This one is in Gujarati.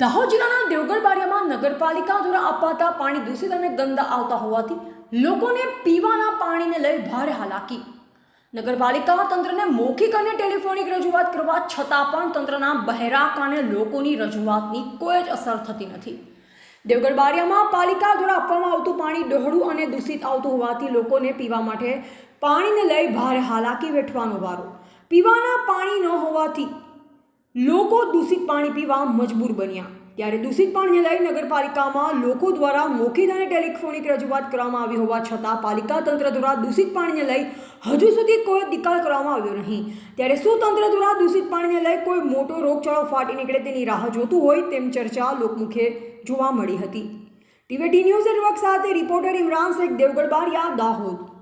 દાહોદ જિલ્લાના દેવગઢ બારિયામાં નગરપાલિકા દ્વારા અપાતા પાણી દૂષિત અને ગંદા આવતા હોવાથી લોકોને પીવાના પાણીને લઈ ભારે હાલાકી. નગરપાલિકા તંત્રને મૌખિક અને ટેલિફોનિક રજૂઆત કરવા છતાં પણ તંત્રના બહેરા કારણે લોકોની રજૂઆતની કોઈ જ અસર થતી નથી. દેવગઢ બારિયામાં પાલિકા દ્વારા આપવામાં આવતું પાણી ડહોળું અને દૂષિત આવતું હોવાથી લોકોને પીવા માટે પાણીને લઈ ભારે હાલાકી વેઠવાનો વારો. પીવાના પાણી ન હોવાથી લોકો દૂષિત પાણી પીવા મજબૂર બન્યા. ત્યારે દૂષિત પાણીને લઈ નગરપાલિકામાં લોકો દ્વારા મૌખિક અને ટેલિફોનિક રજૂઆત કરવામાં આવી હોવા છતાં પાલિકા તંત્ર દ્વારા દૂષિત પાણીને લઈ હજુ સુધી કોઈ નિકાલ કરવામાં આવ્યો નહીં. ત્યારે શું તંત્ર દ્વારા દૂષિત પાણીને લઈ કોઈ મોટો રોગચાળો ફાટી નીકળે તેની રાહ જોતું હોય તેમ ચર્ચા લોકમુખે જોવા મળી હતી. ટીવીટી ન્યૂઝ નેટવર્ક સાથે રિપોર્ટર ઇમરાન શેખ, દેવગઢ બારિયા, દાહોદ.